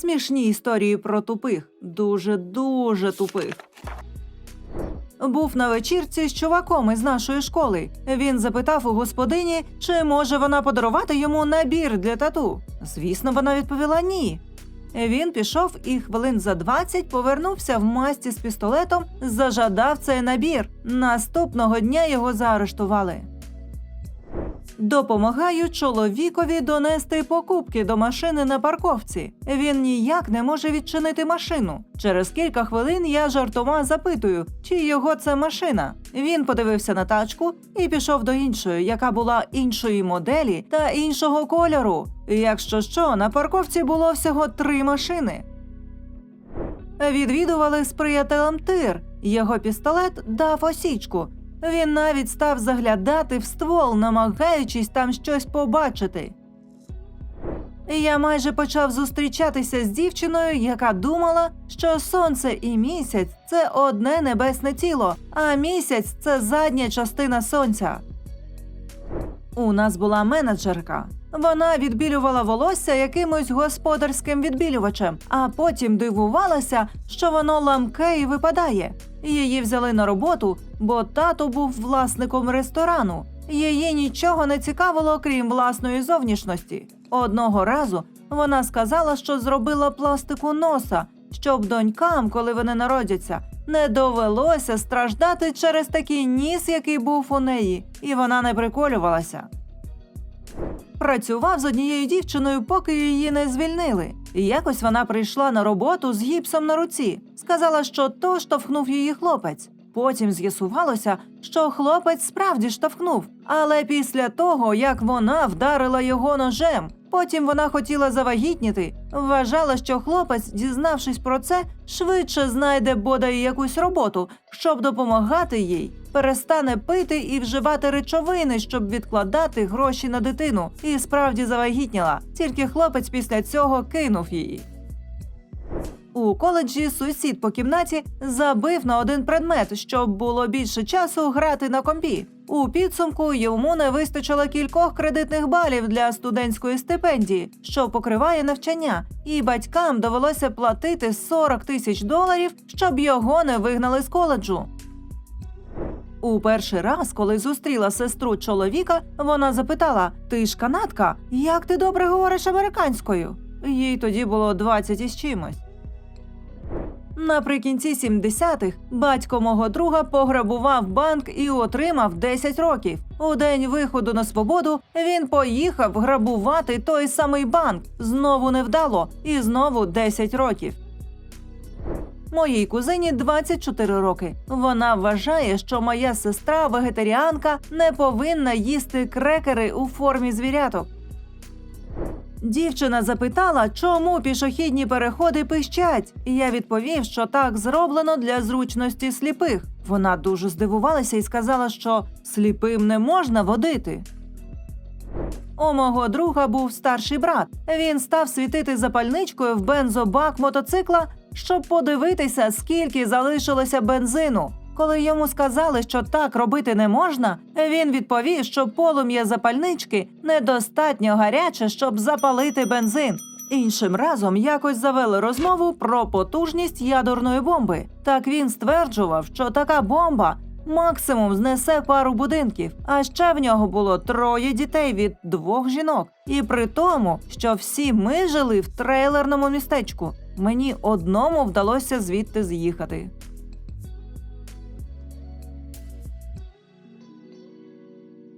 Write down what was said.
Смішні історії про тупих, дуже дуже тупих. Був на вечірці з чуваком із нашої школи. Він запитав у господині, чи може вона подарувати йому набір для тату. Звісно, вона відповіла ні. Він пішов і хвилин за 20 повернувся в масті з пістолетом, зажадав цей набір. Наступного дня його заарештували. Допомагаю чоловікові донести покупки до машини на парковці. Він ніяк не може відчинити машину. Через кілька хвилин я жартома запитую, чи його це машина. Він подивився на тачку і пішов до іншої, яка була іншої моделі та іншого кольору. Якщо що, на парковці було всього три машини. Відвідували з приятелем тир. Його пістолет дав осічку. Він навіть став заглядати в ствол, намагаючись там щось побачити. Я майже почав зустрічатися з дівчиною, яка думала, що сонце і місяць це одне небесне тіло, а місяць це задня частина сонця. У нас була менеджерка. Вона відбілювала волосся якимось господарським відбілювачем, а потім дивувалася, що воно ламке і випадає. Її взяли на роботу, бо тато був власником ресторану. Її нічого не цікавило, крім власної зовнішності. Одного разу вона сказала, що зробила пластику носа, щоб донькам, коли вони народяться, не довелося страждати через такий ніс, який був у неї, і вона не приколювалася. Працював з однією дівчиною, поки її не звільнили. І якось вона прийшла на роботу з гіпсом на руці. Сказала, що то штовхнув її хлопець. Потім з'ясувалося, що хлопець справді штовхнув, але після того, як вона вдарила його ножем. Потім вона хотіла завагітніти, вважала, що хлопець, дізнавшись про це, швидше знайде бодай якусь роботу, щоб допомагати їй, перестане пити і вживати речовини, щоб відкладати гроші на дитину, і справді завагітніла. Тільки хлопець після цього кинув її. У коледжі сусід по кімнаті забив на один предмет, щоб було більше часу грати на компі. У підсумку йому не вистачило кількох кредитних балів для студентської стипендії, що покриває навчання, і батькам довелося платити 40 тисяч доларів, щоб його не вигнали з коледжу. У перший раз, коли зустріла сестру чоловіка, вона запитала: Ти ж канадка, як ти добре говориш американською? Їй тоді було 20 із чимось. Наприкінці 70-х батько мого друга пограбував банк і отримав 10 років. У день виходу на свободу він поїхав грабувати той самий банк. Знову невдало, і знову 10 років. Моїй кузині 24 роки. Вона вважає, що моя сестра вегетаріанка не повинна їсти крекери у формі звіряток. Дівчина запитала, чому пішохідні переходи пищать. І я відповів, що так зроблено для зручності сліпих. Вона дуже здивувалася і сказала, що сліпим не можна водити. У мого друга був старший брат. Він став світити запальничкою в бензобак мотоцикла, щоб подивитися, скільки залишилося бензину. Коли йому сказали, що так робити не можна, він відповів, що полум'я запальнички недостатньо гаряче, щоб запалити бензин. Іншим разом якось завели розмову про потужність ядерної бомби. Так він стверджував, що така бомба максимум знесе пару будинків. А ще в нього було троє дітей від двох жінок. І при тому, що всі ми жили в трейлерному містечку. Мені одному вдалося звідти з'їхати.